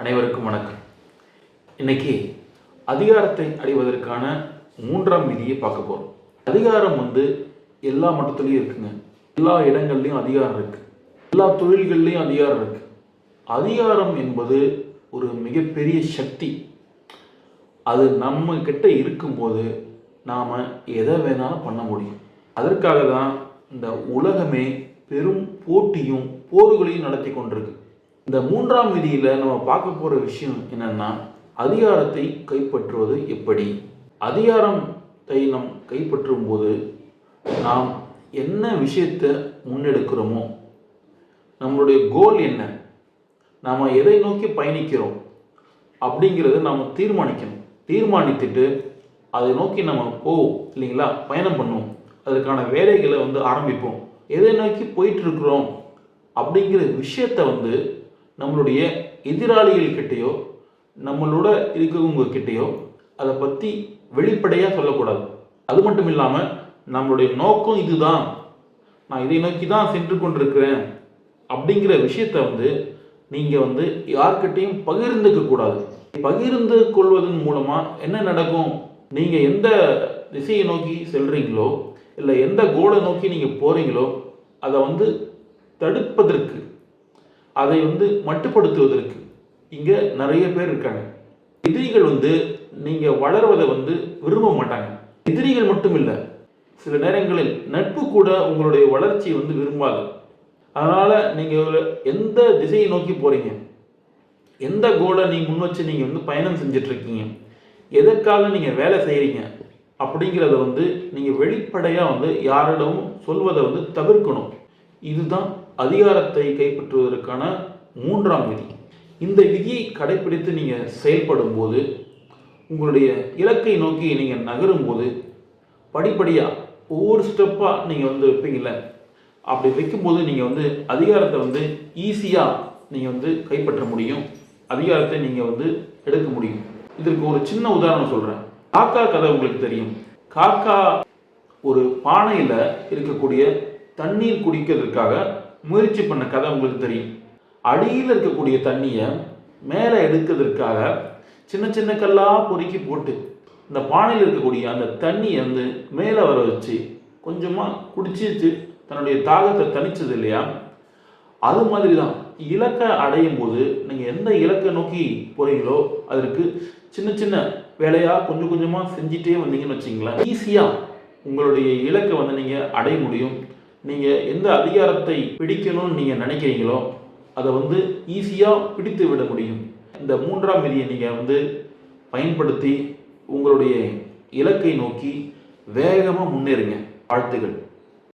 அனைவருக்கும் வணக்கம். இன்னைக்கு அதிகாரத்தை அடைவதற்கான மூன்றாம் விதியை பார்க்க போகிறோம் அதிகாரம் வந்து எல்லா மட்டத்துலேயும் இருக்குங்க. எல்லா இடங்கள்லையும் அதிகாரம் இருக்கு. எல்லா தொழில்கள்லையும் அதிகாரம் இருக்கு. அதிகாரம் என்பது ஒரு மிகப்பெரிய சக்தி. அது நம்ம கிட்ட இருக்கும்போது நாம் எதை வேணாலும் பண்ண முடியும். அதற்காக தான் இந்த உலகமே பெரும் போட்டியும் போர்களையும் நடத்தி கொண்டிருக்கு. இந்த மூன்றாம் விதியில் நம்ம பார்க்க போகிற விஷயம் என்னென்னா அதிகாரத்தை கைப்பற்றுவது எப்படி? அதிகாரத்தை நம் கைப்பற்றும் போது நாம் என்ன விஷயத்தை முன்னெடுக்கிறோமோ நம்மளுடைய கோல் என்ன? நாம் எதை நோக்கி பயணிக்கிறோம் அப்படிங்கிறத நாம் தீர்மானிக்கணும். தீர்மானித்துட்டு அதை நோக்கி நம்ம போவோம் இல்லைங்களா? பயணம் பண்ணுவோம். அதற்கான வேலைகளை வந்து ஆரம்பிப்போம். எதை நோக்கி போயிட்டு இருக்கிறோம் அப்படிங்கிற விஷயத்த வந்து நம்மளுடைய எதிராளிகள் கிட்டேயோ நம்மளோட இருக்கிறவங்க கிட்டேயோ அதை பற்றி வெளிப்படையாக சொல்லக்கூடாது. அது மட்டும் இல்லாமல் நம்மளுடைய நோக்கம் இதுதான். நான் இதை நோக்கி தான் சென்று கொண்டிருக்கிறேன் அப்படிங்கிற விஷயத்த வந்து நீங்கள் வந்து யார்கிட்டையும் பகிர்ந்துக்க கூடாது. பகிர்ந்து கொள்வதன் மூலமாக என்ன நடக்கும்? நீங்கள் எந்த திசையை நோக்கி செல்றீங்களோ இல்லை எந்த கோலை நோக்கி நீங்கள் போகிறீங்களோ அதை வந்து தடுப்பதற்கு அதை வந்து மட்டுப்படுத்துவதற்கு இங்கே நிறைய பேர் இருக்காங்க. எதிரிகள் வந்து நீங்கள் வளர்வதை வந்து விரும்ப மாட்டாங்க. எதிரிகள் மட்டும் இல்லை சில நேரங்களில் நட்பு கூட உங்களுடைய வளர்ச்சியை வந்து விரும்பாது. அதனால் நீங்கள் எந்த திசையை நோக்கி போகிறீங்க எந்த கோலை நீங்கள் முன் வச்சு நீங்கள் வந்து பயணம் செஞ்சுட்டு இருக்கீங்க எதற்காக நீங்கள் வேலை செய்கிறீங்க அப்படிங்கிறத வந்து நீங்கள் வெளிப்படையாக வந்து யாரிடமும் சொல்வதை வந்து தவிர்க்கணும். இதுதான் அதிகாரத்தை கைப்பற்றுவதற்கான மூன்றாம் விதி. இந்த விதியை கடைப்பிடித்து நீங்கள் செயல்படும் போது உங்களுடைய இலக்கை நோக்கி நீங்கள் நகரும்போது படிப்படியாக ஒவ்வொரு ஸ்டெப்பாக நீங்கள் வந்து வைப்பீங்கள்ல அப்படி வைக்கும்போது நீங்கள் வந்து அதிகாரத்தை வந்து ஈஸியாக நீங்கள் வந்து கைப்பற்ற முடியும். அதிகாரத்தை நீங்கள் வந்து எடுக்க முடியும். இதற்கு ஒரு சின்ன உதாரணம் சொல்கிறேன் காக்கா கதை உங்களுக்கு தெரியும். காக்கா ஒரு பானையில் இருக்கக்கூடிய தண்ணீர் குடிக்கிறதுக்காக முயற்சி பண்ண கதை உங்களுக்கு தெரியும். அடியில் இருக்கக்கூடிய தண்ணியை மேலே எடுக்கிறதுக்காக சின்ன சின்ன கல்லாக பொறுக்கி போட்டு இந்த பானையில் இருக்கக்கூடிய அந்த தண்ணியை வந்து மேலே வர வச்சு கொஞ்சமாக குடிச்சிச்சு தன்னுடைய தாகத்தை தணிச்சது இல்லையா? அது மாதிரி தான் இலக்கை அடையும் போது நீங்கள் எந்த இலக்கை நோக்கி போகிறீங்களோ அதற்கு சின்ன சின்ன வேலையாக கொஞ்சம் கொஞ்சமாக செஞ்சிட்டே வந்தீங்கன்னு வச்சிங்களேன் ஈஸியாக உங்களுடைய இலக்கை வந்து நீங்கள் அடைய முடியும். நீங்கள் எந்த அதிகாரத்தை பிடிக்கணும்னு நீங்கள் நினைக்கிறீங்களோ அதை வந்து ஈஸியாக பிடித்து விட முடியும். இந்த மூன்றாம் விதியை நீங்கள் வந்து பயன்படுத்தி உங்களுடைய இலக்கை நோக்கி வேகமாக முன்னேறுங்க. வாழ்த்துக்கள்